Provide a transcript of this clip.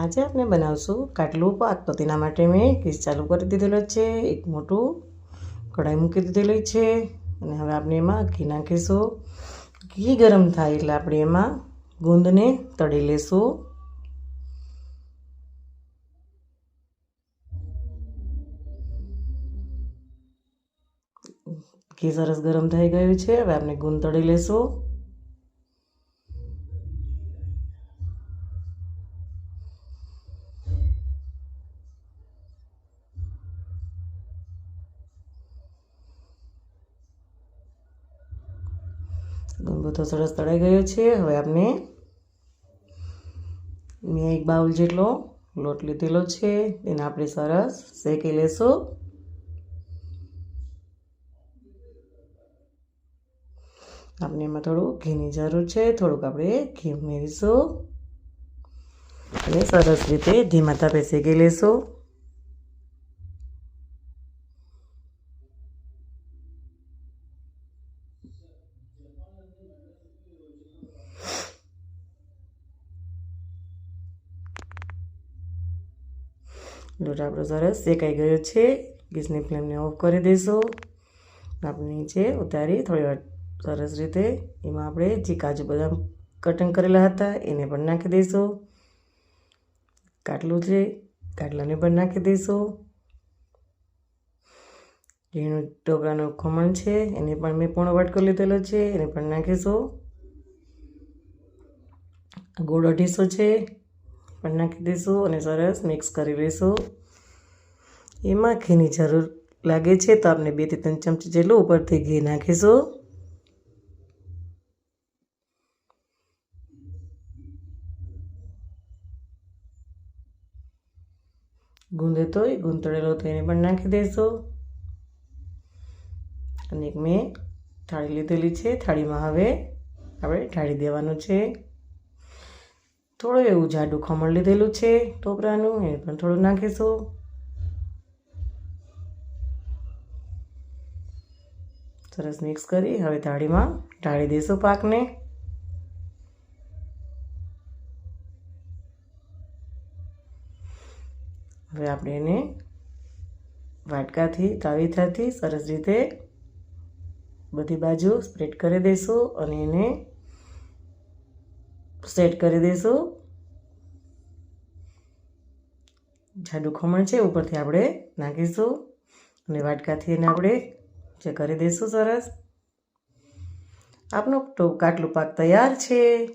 આજે આપણે બનાવશું કાટલું પાક. તો તેના માટે મેં ગેસ ચાલુ કરી દીધેલો છે, એક મોટું કઢાઈ મૂકી દીધેલી છે અને હવે આપણે એમાં ઘી નાખીશું. ઘી ગરમ થાય એટલે આપણે એમાં ગુંદને તળી લેશું. ઘી સરસ ગરમ થઈ ગયું છે, હવે આપણે ગુંદ તળી લેશું. ગુંદ બધો સરસ તળાઈ ગયો છે. હવે આપણે મેં એક બાઉલ જેટલો લોટ લીધેલો છે. તેને આપણે સરસ શેકી લેશું. આપણે એમાં થોડું ઘીની જરૂર છે. થોડુંક આપણે ઘી ઉમેરીશું. અને સરસ રીતે ધીમા તાપે શેકી લેશું. લોટ આપણો સરસ શેકાઈ ગયો છે. ગેસની ફ્લેમને ઓફ કરી દઈશું. આપણે નીચે ઉતારી થોડી સરસ રીતે એમાં આપણે જે કાજુ બદામ કટિંગ કરેલા હતા એને પણ નાખી દઈશું. કાટલું છે, કાટલાને પણ નાખી દઈશું. ઝીણું ટોપરાનું ખમણ છે, એને પણ મેં પૂર્ણ વાટકો લીધેલો છે, એને પણ નાખીશું. ગોળ અઢીસો છે. પણ નાખી દઈશું અને સરસ મિક્સ કરી લઈશું એમાં ઘીની જરૂર લાગે છે તો આપણે બેથી ત્રણ ચમચી જેટલું ઉપરથી ઘી નાખીશું. ગુંદે તો ગુંદ તળેલો એને પણ નાખી દઈશું અને એક મેં થાળી લીધેલી છે, થાળીમાં હવે આપણે ઢાળી દેવાનું છે. થોડું એવું જાડું ખમણ લીધેલું છે, ટોપરાનું, એ પણ થોડું નાખીશું. સરસ મિક્સ કરી, હવે થાળીમાં ઢાળી દઈશું પાકને. હવે આપણે એને વાટકાથી, તાવીથાથી સરસ રીતે બધી બાજુ સ્પ્રેડ કરી દઈશું અને એને સેટ કરી દઈશું. જાડું ખમણ છે, ઉપરથી આપણે નાખીશું. અને વાટકાથી એને આપણે જે કરી દઈશું સરસ. આપનો તો કાટલું પાક તૈયાર છે.